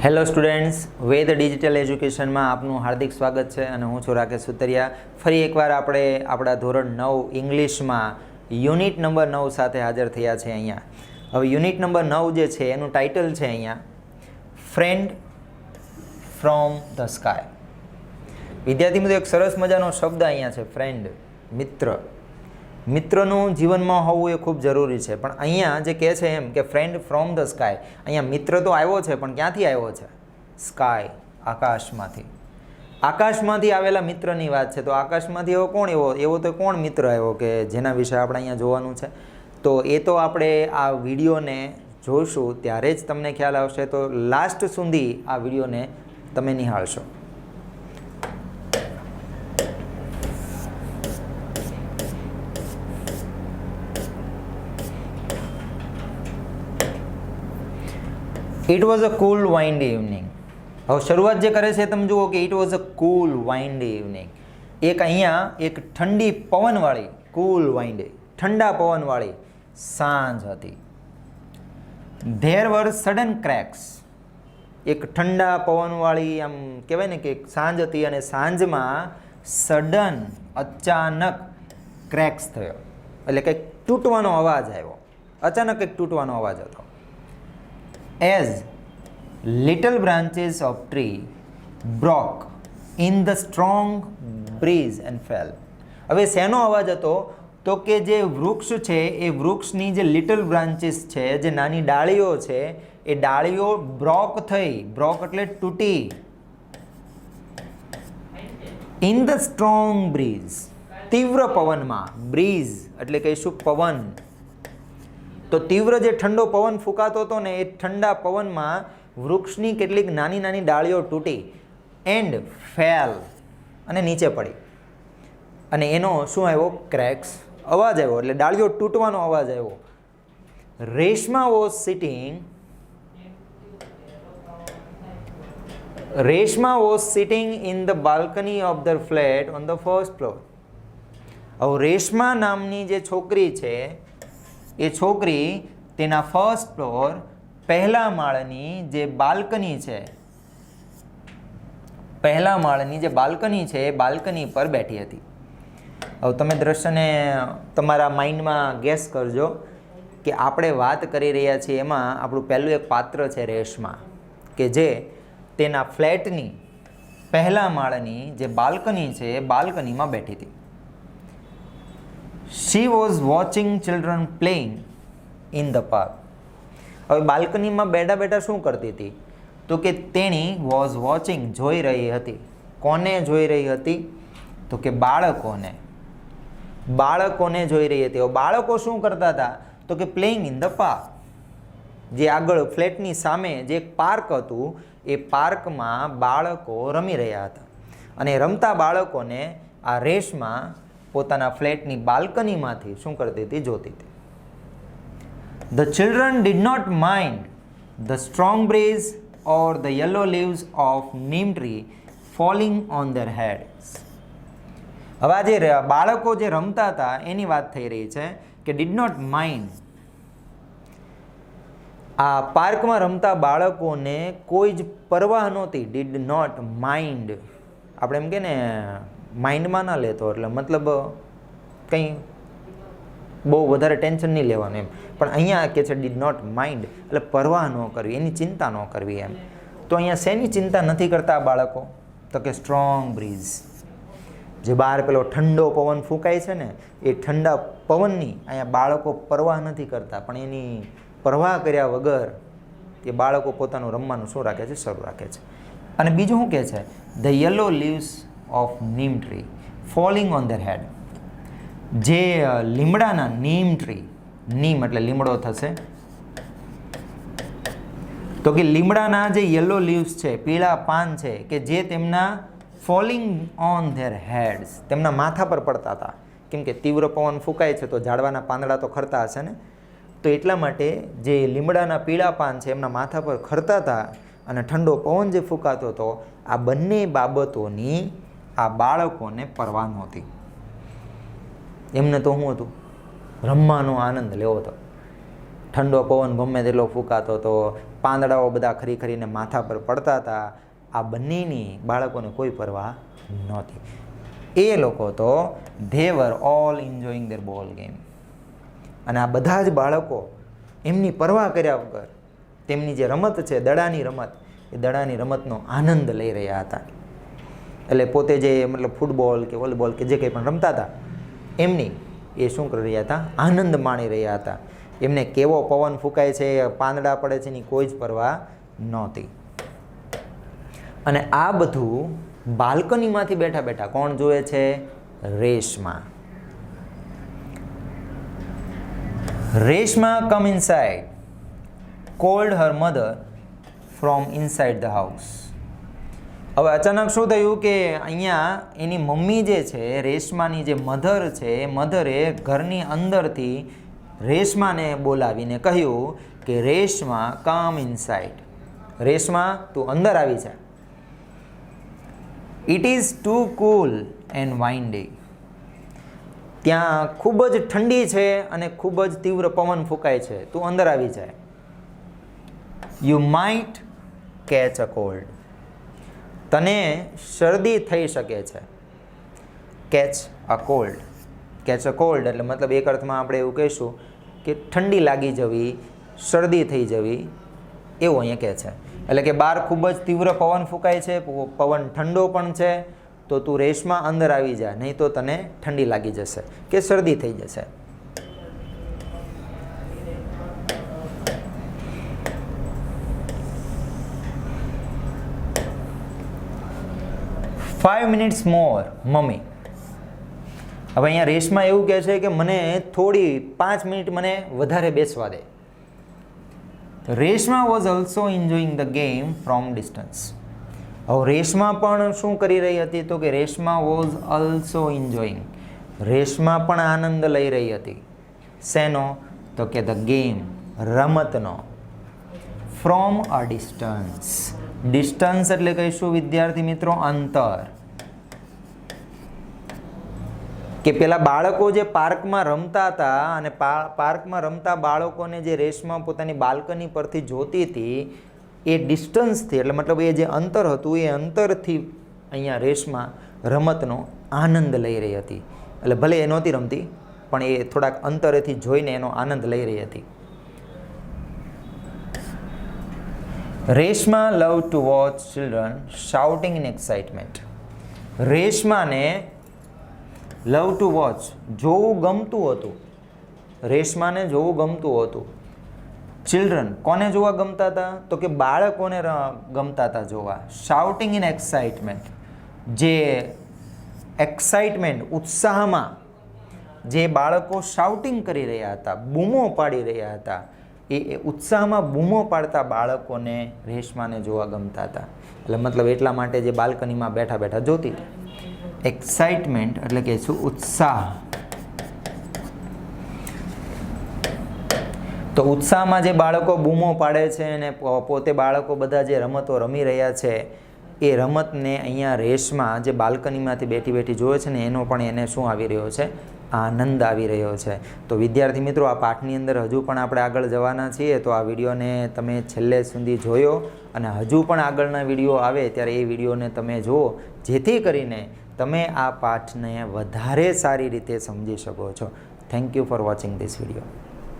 Hello students વેદ digital એજ્યુકેશનમાં આપનું હાર્દિક સ્વાગત છે અને હું છું રાકેશ સુતરિયા. ફરી એકવાર આપણે આપણા ધોરણ નવ ઇંગ્લિશમાં યુનિટ નંબર નવ સાથે હાજર થયા છે અહીંયા. હવે યુનિટ નંબર નવ જે છે, એનું ટાઇટલ છે અહીંયા. ફ્રેન્ડ ફ્રોમ ધ સ્કાય વિદ્યાર્થી મિત્રો, એક સરસ મજાનો શબ્દ અહીંયા છે ફ્રેન્ડ મિત્ર. મિત્રનું જીવનમાં હોવું એ ખૂબ જરૂરી છે. પણ અહીંયા જે કહે છે એમ કે ફ્રેન્ડ ફ્રોમ ધ સ્કાય અહીંયા મિત્ર તો આવ્યો છે, પણ ક્યાંથી આવ્યો છે? સ્કાય આકાશમાંથી. આકાશમાંથી આવેલા મિત્રની વાત છે. તો આકાશમાંથી એવો કોણ એવો? એવો તો કોણ મિત્ર આવ્યો કે જેના વિશે આપણે અહીંયા જોવાનું છે? તો એ તો આપણે આ વિડીયોને જોઈશું ત્યારે જ તમને ખ્યાલ આવશે. તો લાસ્ટ સુધી આ વિડીયોને તમે નિહાળશો. It was a cool wind evening હવે શરૂઆત જે કરે છે, તમે જુઓ કે it was a cool wind evening એક અહીંયા એક ઠંડી પવનવાળી કુલ વાઇન્ડે ઠંડા પવનવાળી સાંજ હતી. ધેર વર સડન ક્રેક્સ એક ઠંડા પવનવાળી, આમ કહેવાય ને કે સાંજ હતી અને સાંજમાં સડન અચાનક ક્રેક્સ થયો. એટલે કંઈક તૂટવાનો અવાજ આવ્યો. અચાનક કંઈક તૂટવાનો અવાજ હતો. As little branches of tree broke in the strong breeze and fell. હવે શેનો અવાજ હતો? તો કે જે વૃક્ષ છે, એ વૃક્ષની જે લિટલ બ્રાન્ચીસ છે, જે નાની ડાળીઓ છે, એ ડાળીઓ બ્રોક થઈ. બ્રોક એટલે તૂટી. ઇન ધ સ્ટ્રોંગ બ્રીઝ તીવ્ર પવનમાં. બ્રીઝ એટલે કહીશું પવન. તો તીવ્ર જે ઠંડો પવન ફૂંકાતો હતો ને એ ઠંડા પવનમાં વૃક્ષની કેટલીક નાની નાની ડાળીઓ તૂટી એન્ડ ફેલ અને નીચે પડી. અને એનો શું આવ્યો? ક્રેક્સ અવાજ આવ્યો, એટલે ડાળીઓ તૂટવાનો અવાજ આવ્યો. Reshma was sitting Reshma was sitting in the balcony of the flat on the first floor હવે રેશમા નામની જે છોકરી છે એ છોકરી તેના ફર્સ્ટ ફ્લોર પહેલા માળની જે બાલ્કની છે, પહેલા માળની જે બાલ્કની છે, એ બાલ્કની પર બેઠી હતી. હવે તમે દ્રશ્યને તમારા માઇન્ડમાં ગેસ કરજો કે આપણે વાત કરી રહ્યા છીએ એમાં આપણું પહેલું એક પાત્ર છે રેશમા, કે જે તેના ફ્લેટની પહેલા માળની જે બાલ્કની છે, એ બાલ્કનીમાં બેઠી હતી. She was watching children playing in the park હવે બાલ્કનીમાં બેઠા બેઠા શું કરતી હતી? તો કે તેણી વોઝ વોચિંગ જોઈ રહી હતી. કોને જોઈ રહી હતી? તો કે બાળકોને. બાળકોને જોઈ રહી હતી. બાળકો શું કરતા હતા? તો કે પ્લેઇંગ ઇન ધ પાર્ક જે આગળ ફ્લેટની સામે જે એક પાર્ક હતું, એ પાર્કમાં બાળકો રમી રહ્યા હતા. અને રમતા બાળકોને આ રેસમાં પોતાના ફ્લેટની બાલ્કનીમાંથી શું કરતી હતી જોતી હતી. The children did not mind the strong breeze or the yellow leaves of neem tree falling on their heads હવે આ જે બાળકો જે રમતા હતા, એની વાત થઈ રહી છે કે ડીડ નોટ માઇન્ડ આ પાર્કમાં રમતા બાળકોને કોઈ જ પરવાહ નહોતી. ડીડ નોટ માઇન્ડ આપણે એમ કે ને માઇન્ડમાં ના લેતો એટલે મતલબ કંઈ બહુ વધારે ટેન્શન નહીં લેવાનું એમ. પણ અહીંયા કે છે ડીડ નોટ માઇન્ડ એટલે પરવાહ ન કરવી, એની ચિંતા ન કરવી એમ. તો અહીંયા શેની ચિંતા નથી કરતા બાળકો? તો કે સ્ટ્રોંગ બ્રિજ જે બહાર પેલો ઠંડો પવન ફૂંકાય છે ને, એ ઠંડા પવનની અહીંયા બાળકો પરવાહ નથી કરતા. પણ એની પરવાહ કર્યા વગર એ બાળકો પોતાનું રમવાનું શું રાખે છે? શરૂ રાખે છે. અને બીજું શું કહે છે? The yellow leaves of neem tree falling on their head જે લીમડાના નીમ ટ્રી નીમ એટલે લીમડો થશે. તો કે લીમડાના જે યલો લીવ્સ છે, પીળા પાન છે, કે જે તેમના ફોલિંગ ઓન ધેર હેડ્સ તેમના માથા પર પડતા હતા. કેમ કે તીવ્ર પવન ફૂંકાય છે, તો ઝાડવાના પાંદડા તો ખરતા હશે ને? તો એટલા માટે જે લીમડાના પીળા પાન છે, એમના માથા પર ખરતા હતા અને ઠંડો પવન જે ફૂંકાતો હતો, આ બંને બાબતોની આ બાળકોને પરવા નહોતી. એમને તો શું હતું? રમવાનો આનંદ લેવો હતો. ઠંડો પવન ગમે તેટલો ફૂંકાતો હતો પાંદડાઓ બધા ખરી ખરીને માથા પર પડતા હતા. આ બંનેની બાળકોને કોઈ પરવા નહોતી. એ લોકો તો they were all enjoying their ball game અને આ બધા જ બાળકો એમની પરવા કર્યા વગર, તેમની જે રમત છે, દડાની રમત, એ દડાની રમતનો આનંદ લઈ રહ્યા હતા. એટલે પોતે જે મતલબ ફૂટબોલ કે વોલીબોલ કે જે કંઈ પણ રમતા હતા, એમની એ શું કરી રહ્યા હતા? આનંદ માણી રહ્યા હતા. એમને કેવો પવન ફૂંકાય છે, પાંદડા પડે છે એની કોઈ જ પરવા નહોતી. અને આ બધું બાલ્કનીમાંથી બેઠા બેઠા કોણ જોવે છે? Reshma. Reshma come inside called her mother from inside the house હવે અચાનક શું થયું કે અહીંયા એની મમ્મી જે છે, રેશમાની જે મધર છે મધરે ઘરની અંદરથી રેશમાને બોલાવીને કહ્યું કે, રેશમા કામ ઇનસાઇડ રેશમા, તું અંદર આવી જા. It is too cool and windy ત્યાં ખૂબ જ ઠંડી છે અને ખૂબ જ તીવ્ર પવન ફૂંકાય છે. તું અંદર આવી જાય you might catch a cold તને શરદી થઈ શકે છે. Catch a cold catch a cold એટલે મતલબ એક અર્થમાં આપણે એવું કહીશું કે ઠંડી લાગી જવી, શરદી થઈ જવી, એવું અહીંયા કહે છે. એટલે કે બહાર ખૂબ જ તીવ્ર પવન ફૂંકાય છે પવન ઠંડો પણ છે, તો તું રેસમાં અંદર આવી જા, નહીં તો તને ઠંડી લાગી જશે કે શરદી થઈ જશે. Five minutes more mummy. હવે અહીંયા રેસમાં એવું કહે છે કે મને થોડી પાંચ મિનિટ મને વધારે બેસવા દે. Reshma was also enjoying the game from distance હવે રેશમા પણ શું કરી રહી હતી તો કે Reshma was also enjoying Reshma પણ આનંદ લઈ રહી હતી. શેનો? તો કે ધ ગેમ રમતનો. ફ્રોમ અ ડિસ્ટન્સ ડિસ્ટન્સ એટલે કહીશું વિદ્યાર્થી મિત્રો અંતર. કે પેલા બાળકો જે પાર્કમાં રમતા હતા અને પાર્કમાં રમતા બાળકોને જે રેસમાં પોતાની બાલ્કની પરથી જોતી હતી, એ ડિસ્ટન્સથી એટલે મતલબ એ જે અંતર હતું, એ અંતરથી અહીંયા રેસમાં રમતનો આનંદ લઈ રહી હતી. એટલે ભલે એ નહોતી રમતી, પણ એ થોડાક અંતરેથી જોઈને એનો આનંદ લઈ રહી હતી. Reshma love to watch children shouting in excitement. રેશમાને love to watch જોવું ગમતું હતું. રેશમાને જોવું ગમતું હતું. ચિલ્ડ્રન કોને જોવા ગમતા હતા? તો કે બાળકોને ગમતા હતા જોવા. Shouting in excitement. જે એક્સાઇટમેન્ટ, ઉત્સાહમાં જે બાળકો શાઉટિંગ કરી રહ્યા હતા, બૂમો પાડી રહ્યા હતા એ ઉત્સાહમાં બૂમો પાડતા બાળકોને રેશમાને જોવા ગમતા હતા. એટલે મતલબ એટલા માટે જે બાલ્કનીમાં બેઠા બેઠા જોતી એક્સાઇટમેન્ટ એટલે કે શું? ઉત્સાહ. તો ઉત્સાહમાં જે બાળકો બૂમો પાડે છે અને પોતે બાળકો બધા જે રમતો રમી રહ્યા છે, એ રમતને અહીંયા રેસમાં જે બાલ્કનીમાંથી બેઠી બેઠી જોવે છે ને, એનો પણ એને શું આવી રહ્યો છે? આનંદ આવી રહ્યો છે. તો વિદ્યાર્થી મિત્રો, આ પાઠની અંદર હજુ પણ આપણે આગળ જવાના છીએ. તો આ વિડીયોને તમે છેલ્લે સુધી જોયો અને હજુ પણ આગળના વીડિયો આવે ત્યારે એ વિડીયોને તમે જુઓ. જેથી કરીને તમે આ પાઠને વધારે સારી રીતે સમજી શકો છો. Thank you for watching this video